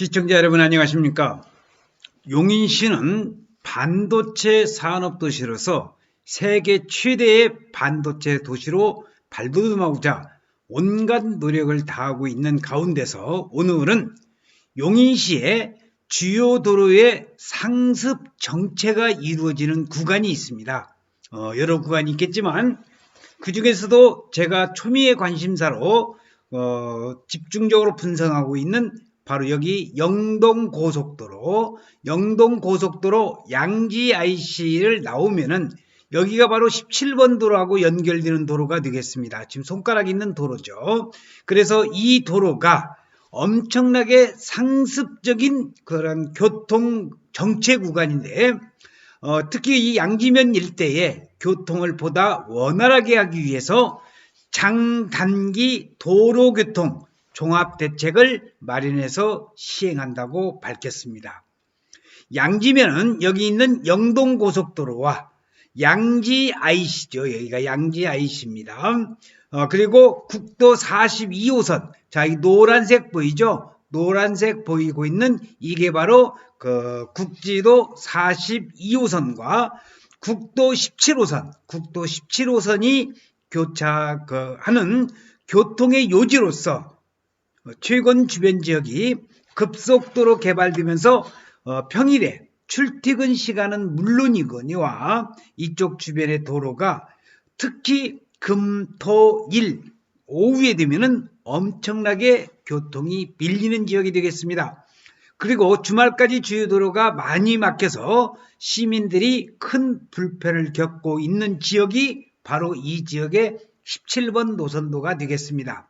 시청자 여러분 안녕하십니까? 용인시는 반도체 산업 도시로서 세계 최대의 반도체 도시로 발돋움하고자 온갖 노력을 다하고 있는 가운데서 오늘은 용인시의 주요 도로의 상습 정체가 이루어지는 구간이 있습니다. 어, 여러 구간이 있겠지만 그 중에서도 제가 초미의 관심사로 어, 집중적으로 분석하고 있는 바로 여기 영동 고속도로, 영동 고속도로 양지 IC를 나오면은 여기가 바로 17번 도로하고 연결되는 도로가 되겠습니다. 지금 손가락 있는 도로죠. 그래서 이 도로가 엄청나게 상습적인 그런 교통 정체 구간인데 어, 특히 이 양지면 일대에 교통을 보다 원활하게 하기 위해서 장단기 도로교통 종합대책을 마련해서 시행한다고 밝혔습니다. 양지면은 여기 있는 영동고속도로와 양지 IC죠. 여기가 양지 IC입니다. 어, 그리고 국도 42호선. 자, 이 노란색 보이죠? 노란색 보이고 있는 이게 바로 그 국지도 42호선과 국도 17호선, 국도 17호선이 교차하는 교통의 요지로서 최근 주변 지역이 급속도로 개발되면서 어, 평일에 출퇴근 시간은 물론이거니와 이쪽 주변의 도로가 특히 금, 토, 일 오후에 되면은 엄청나게 교통이 밀리는 지역이 되겠습니다. 그리고 주말까지 주요 도로가 많이 막혀서 시민들이 큰 불편을 겪고 있는 지역이 바로 이 지역의 17번 노선도가 되겠습니다.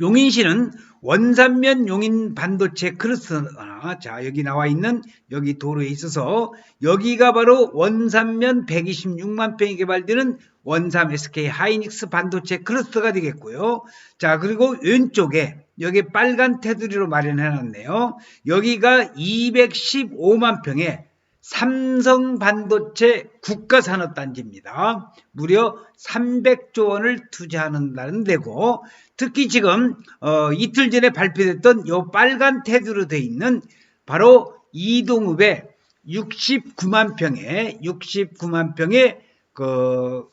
용인시는 원산면 용인 반도체 크루스나 자 여기 나와 있는 여기 도로에 있어서 여기가 바로 원산면 126만 평이 개발되는 원삼 SK 하이닉스 반도체 크루스가 되겠고요. 자 그리고 왼쪽에 여기 빨간 테두리로 마련해 놨네요. 여기가 215만 평의 삼성 반도체 국가산업단지입니다. 무려 300조 원을 투자하는다는 데고 특히 지금 어, 이틀 전에 발표됐던 요 빨간 테두로 돼 있는 바로 이동읍의 69만 평에 69만 평의 그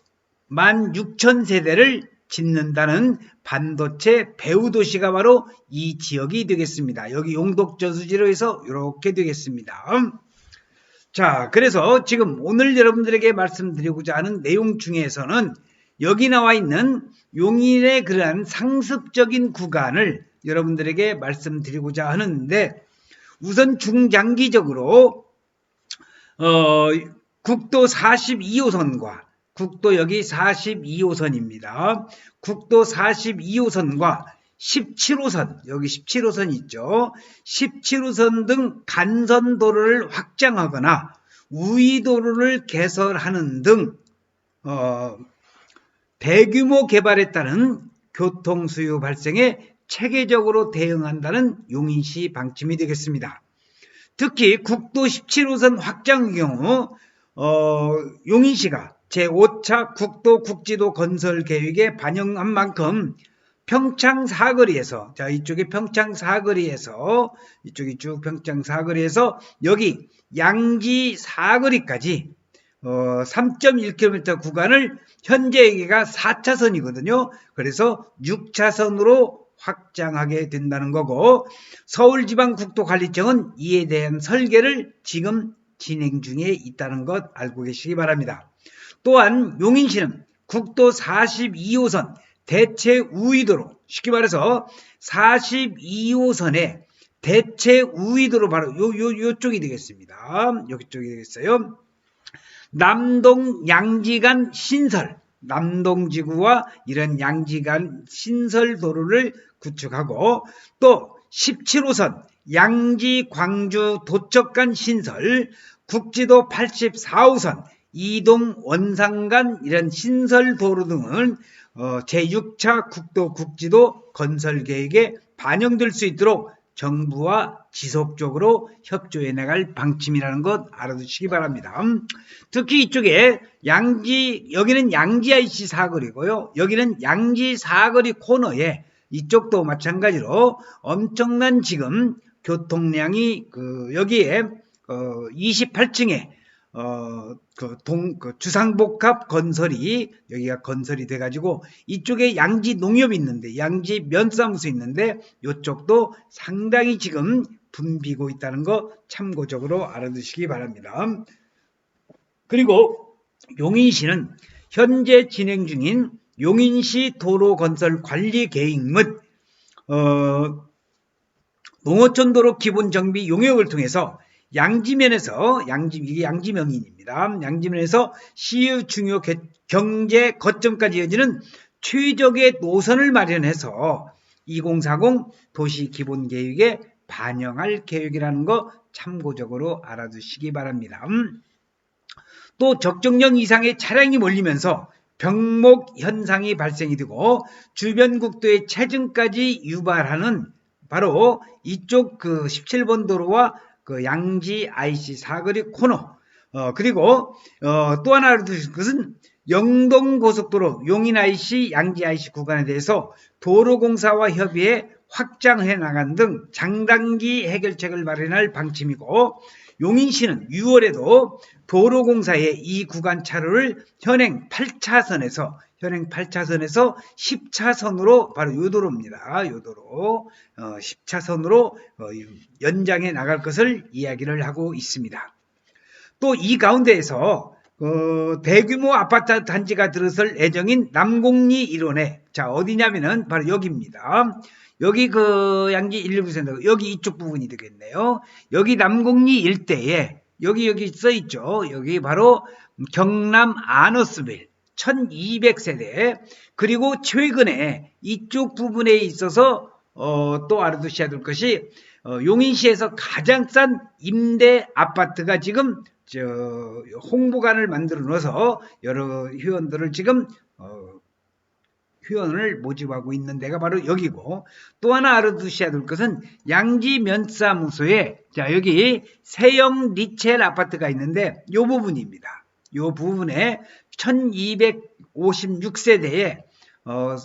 16,000세대를 짓는다는 반도체 배후 도시가 바로 이 지역이 되겠습니다. 여기 용독 저수지로 해서 이렇게 되겠습니다. 자, 그래서 지금 오늘 여러분들에게 말씀드리고자 하는 내용 중에서는 여기 나와 있는 용인의 그러한 상습적인 구간을 여러분들에게 말씀드리고자 하는데 우선 중장기적으로 어, 국도 42호선과 국도 여기 42호선입니다. 국도 42호선과 17호선, 여기 17호선 있죠. 17호선 등 간선도로를 확장하거나 우이도로를 개설하는 등 어, 대규모 개발에 따른 교통 수요 발생에 체계적으로 대응한다는 용인시 방침이 되겠습니다. 특히 국도 17호선 확장의 경우 어, 용인시가 제5차 국도 국지도 건설 계획에 반영한 만큼 평창 사거리에서 자 이쪽에 평창 사거리에서 이쪽이 쭉 평창 사거리에서 여기 양지 사거리까지 어, 3.1km 구간을 현재 여기가 4차선이거든요. 그래서 6차선으로 확장하게 된다는 거고 서울지방국도관리청은 이에 대한 설계를 지금 진행 중에 있다는 것 알고 계시기 바랍니다. 또한 용인시는 국도 42호선 대체 우이도로 쉽게 말해서 42호선의 대체 우이도로 바로 요, 요, 요쪽이 되겠습니다. 여기 쪽이 되겠어요. 남동 양지간 신설, 남동지구와 이런 양지간 신설 도로를 구축하고 또 17호선 양지 광주 도척간 신설, 국지도 84호선 이동 원상간 이런 신설 도로 등은 어, 제6차 국도 국지도 건설 계획에 반영될 수 있도록 정부와 지속적으로 협조해 나갈 방침이라는 것 알아두시기 바랍니다. 특히 이쪽에 양지 여기는 양지 IC 사거리고요. 여기는 양지 사거리 코너에 이쪽도 마찬가지로 엄청난 지금 교통량이 그 여기에 어 28층에 어 그 동 그 주상복합 건설이 여기가 건설이 돼 가지고 이쪽에 양지 농협이 있는데 양지 면사무소 있는데 이쪽도 상당히 지금 붐비고 있다는 거 참고적으로 알아두시기 바랍니다. 그리고 용인시는 현재 진행 중인 용인시 도로 건설 관리 계획 및 어, 농어촌 도로 기본 정비 용역을 통해서 양지면에서 양지 이게 양지명인입니다. 양지면에서 시의 중요 개- 경제 거점까지 이어지는 최적의 노선을 마련해서 2040 도시 기본 계획에 반영할 계획이라는 거 참고적으로 알아두시기 바랍니다. 음. 또 적정량 이상의 차량이 몰리면서 병목 현상이 발생이 되고 주변 국도의 체증까지 유발하는 바로 이쪽 그 17번 도로와 그 양지 IC 사거리 코너. 어, 그리고 어, 또 하나 알아두실 것은 영동 고속도로 용인 IC 양지 IC 구간에 대해서 도로공사와 협의해 확장해 나간 등 장단기 해결책을 마련할 방침이고 용인시는 6월에도 도로공사의 이 구간 차로를 현행 8차선에서 현행 8차선에서 10차선으로 바로 요 도로입니다. 요 도로 어, 10차선으로 어, 연장해 나갈 것을 이야기를 하고 있습니다. 또 이 가운데에서 어, 대규모 아파트 단지가 들어설 예정인 남곡리 일원에 자 어디냐면은 바로 여기입니다. 여기 그 양지 119센터 여기 이쪽 부분이 되겠네요. 여기 남곡리 일대에 여기 여기 써 있죠. 여기 바로 경남 아너스빌 1200세대 그리고 최근에 이쪽 부분에 있어서 어, 또 알아두셔야 될 것이 어, 용인시에서 가장 싼 임대 아파트가 지금 저 홍보관을 만들어 놓아서 여러 회원들을 지금 어, 회원을 모집하고 있는 데가 바로 여기고 또 하나 알아두셔야 될 것은 양지 면사무소에 자 여기 세영 리첼 아파트가 있는데 요 부분입니다. 요 부분에 1256세대에 어,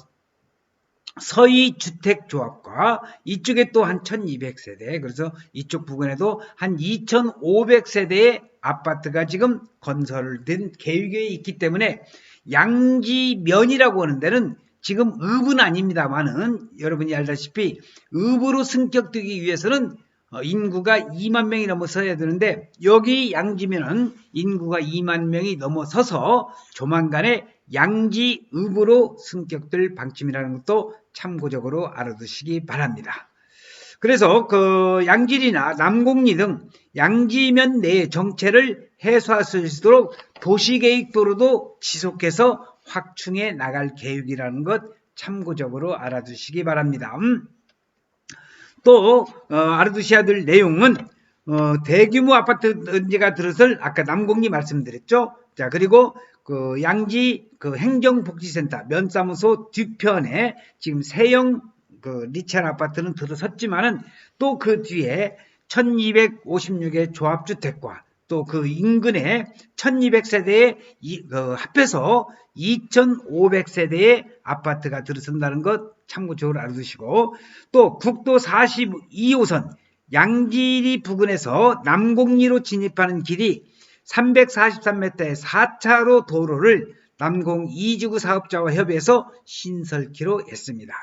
서희 주택조합과 이쪽에 또 한 1200세대 그래서 이쪽 부근에도 한 2500세대의 아파트가 지금 건설된 계획에 있기 때문에 양지면이라고 하는 데는 지금 읍은 아닙니다만은 여러분이 알다시피 읍으로 승격되기 위해서는 어, 인구가 2만 명이 넘어서야 되는데 여기 양지면은 인구가 2만 명이 넘어서서 조만간에 양지읍으로 승격될 방침이라는 것도 참고적으로 알아두시기 바랍니다. 그래서 그 양질이나 남곡리 등 양지면 내의 정체를 해소할 수 있도록 도시계획도로도 지속해서 확충해 나갈 계획이라는 것 참고적으로 알아두시기 바랍니다. 음. 또 어, 알아두셔야 될 내용은 어, 대규모 아파트 단지가 들어설 아까 남곡리 말씀드렸죠. 자 그리고 그 양지 그 행정복지센터 면사무소 뒤편에 지금 세영 그 리첼 아파트는 들어섰지만은 또 그 뒤에 1256의 조합주택과 또 그 인근에 1200세대에 이, 그 합해서 2500세대의 아파트가 들어선다는 것 참고적으로 알아두시고 또 국도 42호선 양지리 부근에서 남곡리로 진입하는 길이 343m의 4차로 도로를 남공 이지구 사업자와 협의해서 신설키로 했습니다.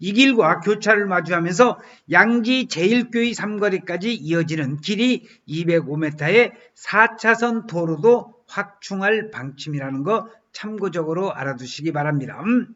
이 길과 교차를 마주하면서 양지 제1교의 삼거리까지 이어지는 길이 205m의 4차선 도로도 확충할 방침이라는 거 참고적으로 알아두시기 바랍니다. 음.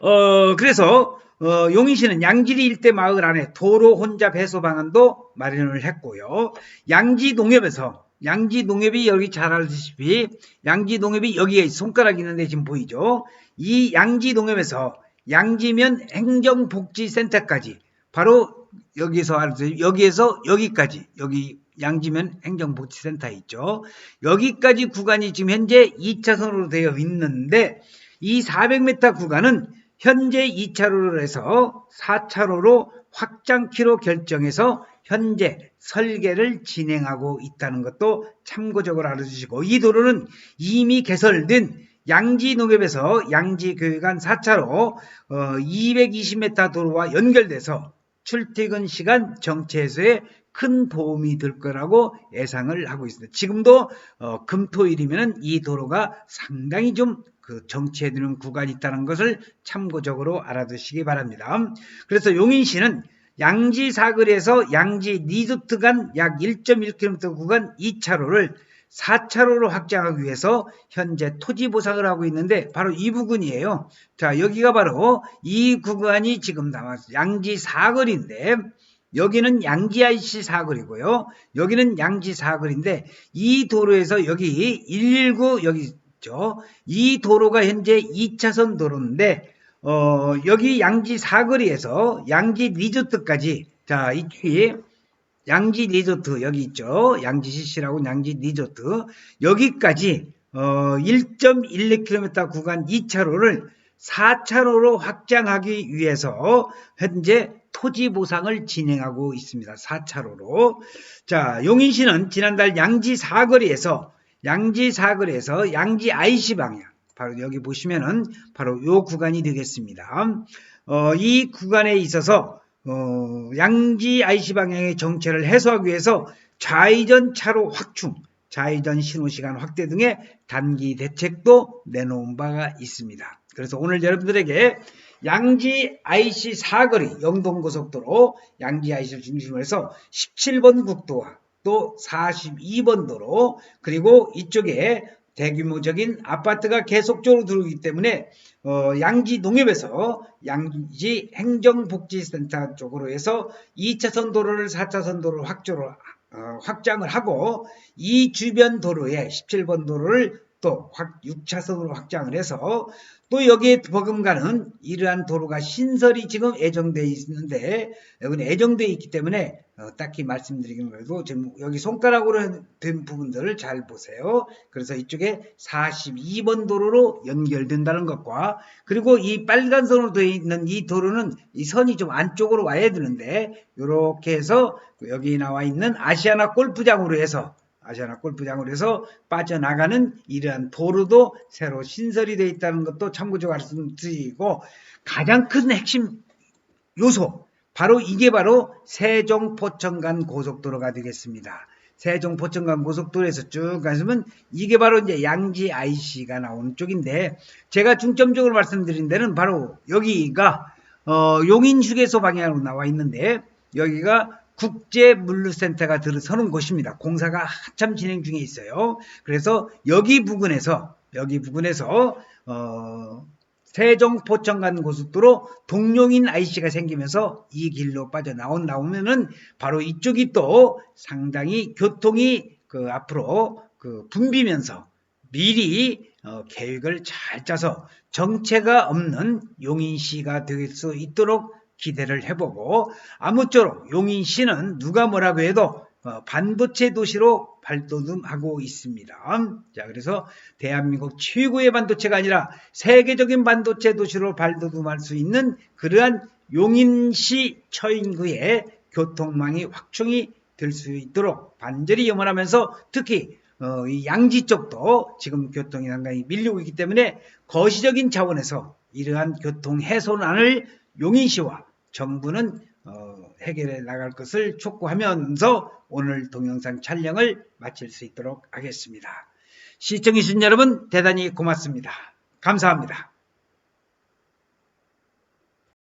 어, 그래서 어, 용인시는 양지리 일대 마을 안에 도로 혼잡 해소 방안도 마련을 했고요. 양지 농협에서 양지 농협이 여기 잘 알다시피 양지 농협이 여기에 손가락 있는데 지금 보이죠? 이 양지 농협에서 양지면 행정복지센터까지 바로 여기서. 여기에서 여기까지 여기 양지면 행정복지센터 있죠. 여기까지 구간이 지금 현재 2차선으로 되어 있는데 이 400m 구간은 현재 2차로로 해서 4차로로 확장키로 결정해서 현재 설계를 진행하고 있다는 것도 참고적으로 알아주시고 이 도로는 이미 개설된 양지 농협에서 양지 교육안 4차로 어, 220m 도로와 연결돼서 출퇴근 시간 정체 해소에 큰 도움이 될 거라고 예상을 하고 있습니다. 지금도 어, 금토일이면 이 도로가 상당히 좀 그 정체되는 구간이 있다는 것을 참고적으로 알아두시기 바랍니다. 그래서 용인시는 양지 사거리에서 양지 리조트 간 약 1.1km 구간 2차로를 4차로로 확장하기 위해서 현재 토지 보상을 하고 있는데 바로 이 부분이에요. 자, 여기가 바로 이 구간이 지금 남았어요. 양지 사거리인데 여기는 양지 IC 사거리고요. 여기는 양지 사거리인데 이 도로에서 여기 119 여기 있죠. 이 도로가 현재 2차선 도로인데 어, 여기 양지 사거리에서 양지 리조트까지 자, 이쪽이 양지 리조트 여기 있죠. 양지 CC라고 양지 리조트 여기까지 어, 1.12km 구간 2차로를 4차로로 확장하기 위해서 현재 토지 보상을 진행하고 있습니다. 4차로로. 자, 용인시는 지난달 양지 사거리에서 양지 사거리에서 양지 IC 방향 바로 여기 보시면은 바로 요 구간이 되겠습니다. 어, 이 구간에 있어서 어, 양지 IC 방향의 정체를 해소하기 위해서 좌회전 차로 확충, 좌회전 신호 시간 확대 등의 단기 대책도 내놓은 바가 있습니다. 그래서 오늘 여러분들에게 양지 IC 사거리 영동고속도로 양지 IC를 중심으로 해서 17번 국도와 또 42번 도로 그리고 이쪽에 대규모적인 아파트가 계속적으로 들어오기 때문에 어, 양지 농협에서 양지 행정복지센터 쪽으로 해서 2차선 도로를 4차선 도로를 확조로 어, 확장을 하고 이 주변 도로에 17번 도로를 또 확, 6차선으로 확장을 해서 또 여기에 버금가는 이러한 도로가 신설이 지금 예정되어 있는데 여기는 예정되어 있기 때문에 어, 딱히 말씀드리긴 그래도 지금 여기 손가락으로 된 부분들을 잘 보세요. 그래서 이쪽에 42번 도로로 연결된다는 것과 그리고 이 빨간 선으로 되어 있는 이 도로는 이 선이 좀 안쪽으로 와야 되는데 이렇게 해서 여기 나와 있는 아시아나 골프장으로 해서 아시아나 골프장으로 해서 빠져나가는 이러한 도로도 새로 신설이 되어 있다는 것도 참고적으로 말씀드리고 가장 큰 핵심 요소 바로 이게 바로 세종 포천간 고속도로가 되겠습니다. 세종 포천간 고속도로에서 쭉 가시면 이게 바로 이제 양지 IC가 나오는 쪽인데 제가 중점적으로 말씀드린 데는 바로 여기가 어, 용인 휴게소 방향으로 나와 있는데 여기가 국제물류센터가 들어서는 곳입니다. 공사가 한참 진행 중에 있어요. 그래서 여기 부근에서 여기 부근에서 어, 세종 포천간 고속도로 동룡인 IC가 생기면서 이 길로 빠져나온 나오면은 바로 이쪽이 또 상당히 교통이 그 앞으로 그 붐비면서 미리 어, 계획을 잘 짜서 정체가 없는 용인시가 될 수 있도록 기대를 해보고 아무쪼록 용인시는 누가 뭐라고 해도 어, 반도체 도시로 발돋움하고 있습니다. 자, 그래서 대한민국 최고의 반도체가 아니라 세계적인 반도체 도시로 발돋움할 수 있는 그러한 용인시 처인구의 교통망이 확충이 될 수 있도록 반절히 염원하면서 특히 어, 이 양지 쪽도 지금 교통이 상당히 밀리고 있기 때문에 거시적인 차원에서 이러한 교통 해소난을 용인시와 정부는 어, 해결해 나갈 것을 촉구하면서 오늘 동영상 촬영을 마칠 수 있도록 하겠습니다. 시청해주신 여러분 대단히 고맙습니다. 감사합니다.